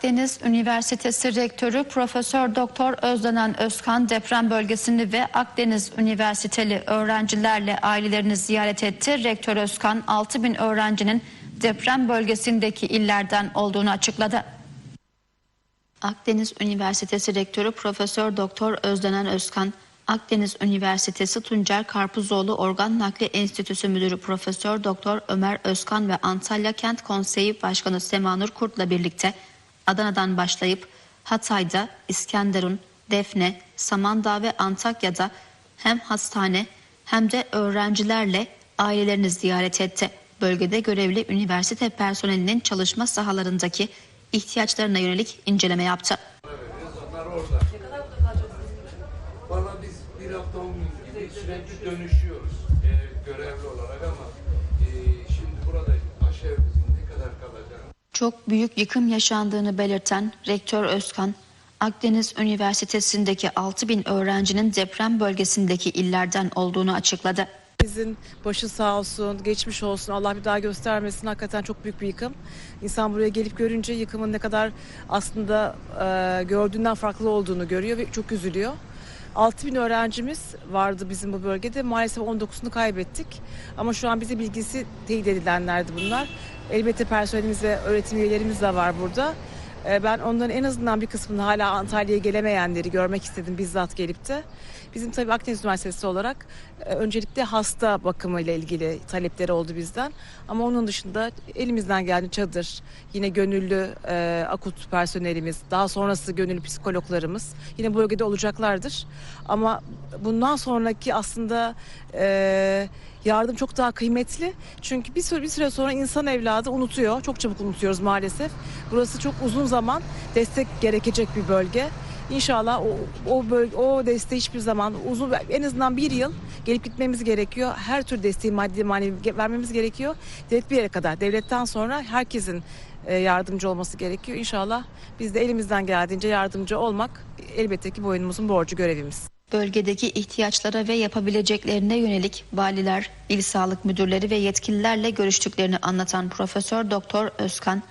Akdeniz Üniversitesi Rektörü Profesör Doktor Özdanan Özkan deprem bölgesini ve Akdeniz Üniversiteli öğrencilerle ailelerini ziyaret etti. Rektör Özkan 6 bin öğrencinin deprem bölgesindeki illerden olduğunu açıkladı. Akdeniz Üniversitesi Rektörü Profesör Doktor Özdanan Özkan, Akdeniz Üniversitesi Tuncer Karpuzoğlu Organ Nakli Enstitüsü Müdürü Profesör Doktor Ömer Özkan ve Antalya Kent Konseyi Başkanı Semanur Kurt'la birlikte Adana'dan başlayıp Hatay'da, İskenderun, Defne, Samandağ ve Antakya'da hem hastane hem de öğrencilerle ailelerini ziyaret etti. Bölgede görevli üniversite personelinin çalışma sahalarındaki ihtiyaçlarına yönelik inceleme yaptı. Valla biz bir hafta on gün gibi sürekli dönüşüyoruz e, görevli Çok büyük yıkım yaşandığını belirten Rektör Özkan, Akdeniz Üniversitesi'ndeki 6 bin öğrencinin deprem bölgesindeki illerden olduğunu açıkladı. Herkesin başı sağ olsun, geçmiş olsun, Allah bir daha göstermesin. Hakikaten çok büyük bir yıkım. İnsan buraya gelip görünce yıkımın ne kadar aslında e, gördüğünden farklı olduğunu görüyor ve çok üzülüyor. 6 bin öğrencimiz vardı bizim bu bölgede. Maalesef 19'unu kaybettik. Ama şu an bize bilgisi teyit edilenlerdi bunlar. Elbette personelimiz ve öğretim üyelerimiz de var burada. E, Ben onların en azından bir kısmını hala Antalya'ya gelemeyenleri görmek istedim bizzat gelip de. Bizim tabii Akdeniz Üniversitesi olarak e, öncelikle hasta bakımıyla ilgili talepleri oldu bizden. Ama onun dışında elimizden geldi çadır, yine gönüllü e, akut personelimiz, daha sonrası gönüllü psikologlarımız yine bölgede olacaklardır. Ama bundan sonraki aslında e, yardım çok daha kıymetli. Çünkü bir süre, bir süre sonra insan evladı unutuyor. Çok çabuk unutuyoruz maalesef. Burası çok uzun zaman destek gerekecek bir bölge. İnşallah o, o, böl- o desteği hiçbir zaman uzun en azından bir yıl gelip gitmemiz gerekiyor. Her tür desteği maddi manevi vermemiz gerekiyor. Devlet bir yere kadar. Devletten sonra herkesin e, yardımcı olması gerekiyor. İnşallah biz de elimizden geldiğince yardımcı olmak elbette ki boynumuzun borcu görevimiz. Bölgedeki ihtiyaçlara ve yapabileceklerine yönelik valiler, il sağlık müdürleri ve yetkililerle görüştüklerini anlatan Profesör Doktor Özkan,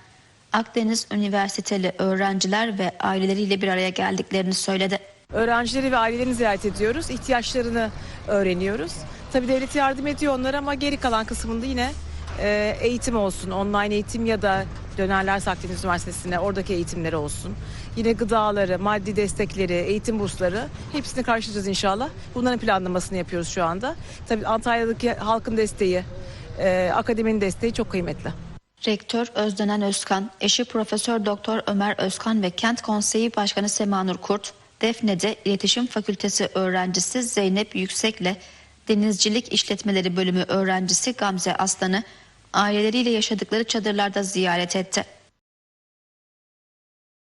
Akdeniz Üniversiteli öğrenciler ve aileleriyle bir araya geldiklerini söyledi. Öğrencileri ve ailelerini ziyaret ediyoruz. ihtiyaçlarını öğreniyoruz. Tabii devlet yardım ediyor onlara ama geri kalan kısmında yine e, eğitim olsun, online eğitim ya da dönerlerse Akdeniz Üniversitesi'ne oradaki eğitimleri olsun. Yine gıdaları, maddi destekleri, eğitim bursları hepsini karşılayacağız inşallah. Bunların planlamasını yapıyoruz şu anda. Tabii Antalya'daki halkın desteği, e, akademinin desteği çok kıymetli. Rektör Özden Özkan, eşi Profesör Doktor Ömer Özkan ve Kent Konseyi Başkanı Semanur Kurt, Defne'de İletişim Fakültesi öğrencisi Zeynep Yüksek'le Denizcilik İşletmeleri Bölümü öğrencisi Gamze Aslan'ı aileleriyle yaşadıkları çadırlarda ziyaret etti.